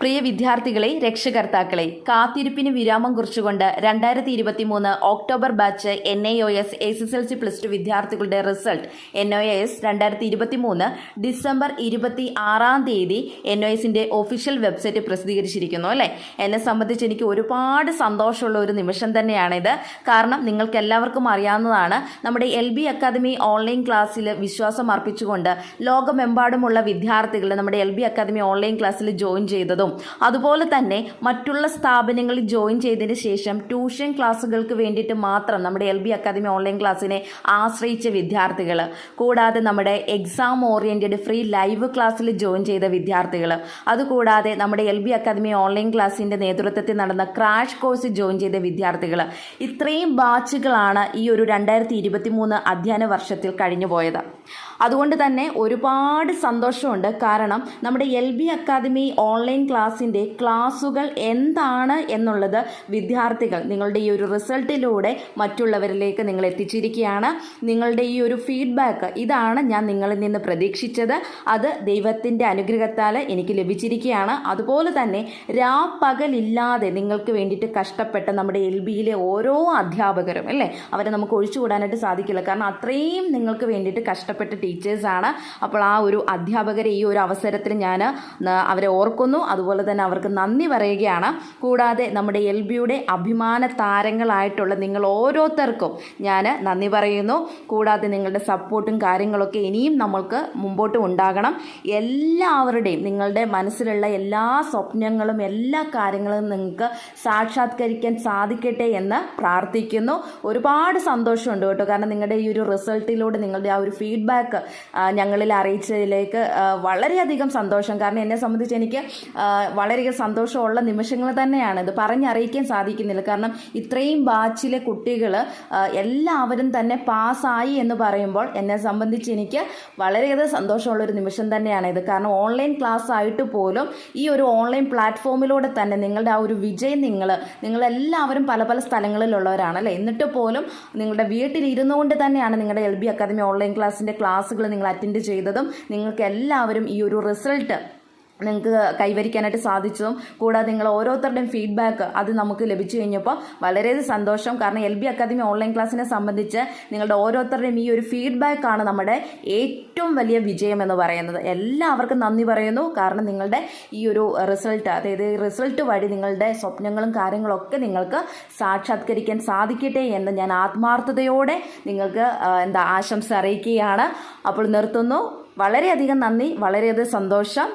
പ്രിയ വിദ്യാർത്ഥികളെ രക്ഷകർത്താക്കളെ കാത്തിരിപ്പിന് വിരാമം കുറിച്ചുകൊണ്ട് രണ്ടായിരത്തി ഇരുപത്തി മൂന്ന് October batch N I O S S S L C plus two വിദ്യാർത്ഥികളുടെ റിസൾട്ട് എൻ ഒ എസ് രണ്ടായിരത്തി ഇരുപത്തി മൂന്ന് ഡിസംബർ ഇരുപത്തി ആറാം തീയതി എൻ ഒ എസിന്റെ ഒഫീഷ്യൽ വെബ്സൈറ്റ് പ്രസിദ്ധീകരിച്ചിരിക്കുന്നു അല്ലേ? എന്നെ സംബന്ധിച്ച് എനിക്ക് ഒരുപാട് സന്തോഷമുള്ള ഒരു നിമിഷം തന്നെയാണിത്. കാരണം നിങ്ങൾക്ക് എല്ലാവർക്കും അറിയാവുന്നതാണ് നമ്മുടെ എൽ ബി അക്കാദമി ഓൺലൈൻ ക്ലാസ്സിൽ വിശ്വാസം അർപ്പിച്ചുകൊണ്ട് ലോകമെമ്പാടുമുള്ള വിദ്യാർത്ഥികൾ നമ്മുടെ എൽ ബി അക്കാദമി ഓൺലൈൻ ക്ലാസ്സിൽ ജോയിൻ ചെയ്തതും അതുപോലെ തന്നെ മറ്റുള്ള സ്ഥാപനങ്ങളിൽ ജോയിൻ ചെയ്തതിന് ശേഷം ട്യൂഷൻ ക്ലാസ്സുകൾക്ക് വേണ്ടിയിട്ട് മാത്രം നമ്മുടെ എൽ ബി അക്കാദമി ഓൺലൈൻ ക്ലാസ്സിനെ ആശ്രയിച്ച വിദ്യാർത്ഥികൾ കൂടാതെ നമ്മുടെ എക്സാം ഓറിയന്റഡ് ഫ്രീ ലൈവ് ക്ലാസ്സിൽ ജോയിൻ ചെയ്ത വിദ്യാർത്ഥികൾ അതുകൂടാതെ നമ്മുടെ എൽ ബി അക്കാദമി ഓൺലൈൻ ക്ലാസ്സിന്റെ നേതൃത്വത്തിൽ നടന്ന ക്രാഷ് കോഴ്സ് ജോയിൻ ചെയ്ത വിദ്യാർത്ഥികൾ ഇത്രയും ബാച്ചുകളാണ് ഈ ഒരു രണ്ടായിരത്തി ഇരുപത്തി മൂന്ന് അധ്യയന വർഷത്തിൽ കഴിഞ്ഞു പോയത്. അതുകൊണ്ട് തന്നെ ഒരുപാട് സന്തോഷമുണ്ട്. കാരണം നമ്മുടെ എൽ ബി അക്കാദമി ഓൺലൈൻ ക്ലാസ്സിന്റെ ക്ലാസ്സുകൾ എന്താണ് എന്നുള്ളത് വിദ്യാർത്ഥികൾ നിങ്ങളുടെ ഈ ഒരു റിസൾട്ടിലൂടെ മറ്റുള്ളവരിലേക്ക് നിങ്ങൾ എത്തിച്ചിരിക്കുകയാണ്. നിങ്ങളുടെ ഈ ഒരു ഫീഡ്ബാക്ക് ഇതാണ് ഞാൻ നിങ്ങളിൽ നിന്ന് പ്രതീക്ഷിച്ചത്. അത് ദൈവത്തിന്റെ അനുഗ്രഹത്താൽ എനിക്ക് ലഭിച്ചിരിക്കുകയാണ്. അതുപോലെ തന്നെ രാപ്പകലില്ലാതെ നിങ്ങൾക്ക് വേണ്ടിയിട്ട് കഷ്ടപ്പെട്ട നമ്മുടെ എൽ ബിയിലെ ഓരോ അധ്യാപകരും അല്ലേ? അവരെ നമുക്ക് ഒഴിച്ചുകൂടാനായിട്ട് സാധിക്കില്ല. കാരണം അത്രയും നിങ്ങൾക്ക് വേണ്ടിയിട്ട് കഷ്ടപ്പെട്ട ടീച്ചേഴ്സാണ്. അപ്പോൾ ആ ഒരു അധ്യാപകരെ ഈ ഒരു അവസരത്തിൽ ഞാൻ അവരെ ഓർക്കുന്നു. അതുപോലെ തന്നെ അവർക്ക് നന്ദി പറയുകയാണ്. കൂടാതെ നമ്മുടെ എൽ ബിയുടെ അഭിമാന താരങ്ങളായിട്ടുള്ള നിങ്ങൾ ഓരോരുത്തർക്കും ഞാൻ നന്ദി പറയുന്നു. കൂടാതെ നിങ്ങളുടെ സപ്പോർട്ടും കാര്യങ്ങളൊക്കെ ഇനിയും നമ്മൾക്ക് മുമ്പോട്ട് ഉണ്ടാകണം. എല്ലാവരുടെയും നിങ്ങളുടെ മനസ്സിലുള്ള എല്ലാ സ്വപ്നങ്ങളും എല്ലാ കാര്യങ്ങളും നിങ്ങൾക്ക് സാക്ഷാത്കരിക്കാൻ സാധിക്കട്ടെ എന്ന് പ്രാർത്ഥിക്കുന്നു. ഒരുപാട് സന്തോഷമുണ്ട് കേട്ടോ. കാരണം നിങ്ങളുടെ ഈ ഒരു റിസൾട്ടിലൂടെ നിങ്ങളുടെ ആ ഒരു ഫീഡ്ബാക്ക് ഞങ്ങളിൽ അറിയിച്ചതിലേക്ക് വളരെയധികം സന്തോഷം. കാരണം എന്നെ സംബന്ധിച്ച് എനിക്ക് വളരെയധികം സന്തോഷമുള്ള നിമിഷങ്ങൾ തന്നെയാണ്. ഇത് പറഞ്ഞറിയിക്കാൻ സാധിക്കുന്നില്ല. കാരണം ഇത്രയും ബാച്ചിലെ കുട്ടികൾ എല്ലാവരും തന്നെ പാസ്സായി എന്ന് പറയുമ്പോൾ എന്നെ സംബന്ധിച്ച് എനിക്ക് വളരെയധികം സന്തോഷമുള്ളൊരു നിമിഷം തന്നെയാണ് ഇത്. കാരണം ഓൺലൈൻ ക്ലാസ് ആയിട്ട് പോലും ഈ ഒരു ഓൺലൈൻ പ്ലാറ്റ്ഫോമിലൂടെ തന്നെ നിങ്ങളുടെ ആ ഒരു വിജയം നിങ്ങൾ നിങ്ങളെല്ലാവരും പല പല സ്ഥലങ്ങളിലുള്ളവരാണ് അല്ലേ? എന്നിട്ട് പോലും നിങ്ങളുടെ വീട്ടിൽ ഇരുന്നുകൊണ്ട് തന്നെയാണ് നിങ്ങളുടെ എൽ ബി അക്കാദമി ഓൺലൈൻ ക്ലാസ്സിന്റെ ക്ലാസ്സുകൾ നിങ്ങൾ അറ്റൻഡ് ചെയ്തതും നിങ്ങൾക്ക് എല്ലാവരും ഈ ഒരു റിസൾട്ട് നിങ്ങൾക്ക് കൈവരിക്കാനായിട്ട് സാധിച്ചതും കൂടാതെ നിങ്ങൾ ഓരോരുത്തരുടെയും ഫീഡ്ബാക്ക് അത് നമുക്ക് ലഭിച്ചു കഴിഞ്ഞപ്പോൾ വളരെ സന്തോഷം. കാരണം എൽ ബി അക്കാദമി ഓൺലൈൻ ക്ലാസ്സിനെ സംബന്ധിച്ച് നിങ്ങളുടെ ഓരോരുത്തരുടെയും ഈ ഒരു ഫീഡ്ബാക്കാണ് നമ്മുടെ ഏറ്റവും വലിയ വിജയം എന്ന് പറയുന്നത്. എല്ലാവർക്കും നന്ദി പറയുന്നു. കാരണം നിങ്ങളുടെ ഈ ഒരു റിസൾട്ട് അതായത് റിസൾട്ട് വഴി നിങ്ങളുടെ സ്വപ്നങ്ങളും കാര്യങ്ങളൊക്കെ നിങ്ങൾക്ക് സാക്ഷാത്കരിക്കാൻ സാധിക്കട്ടെ എന്ന് ഞാൻ ആത്മാർത്ഥതയോടെ നിങ്ങൾക്ക് എന്താ ആശംസ അറിയിക്കുകയാണ്. അപ്പോൾ നിർത്തുന്നു. വളരെയധികം നന്ദി. വളരെയധികം സന്തോഷം.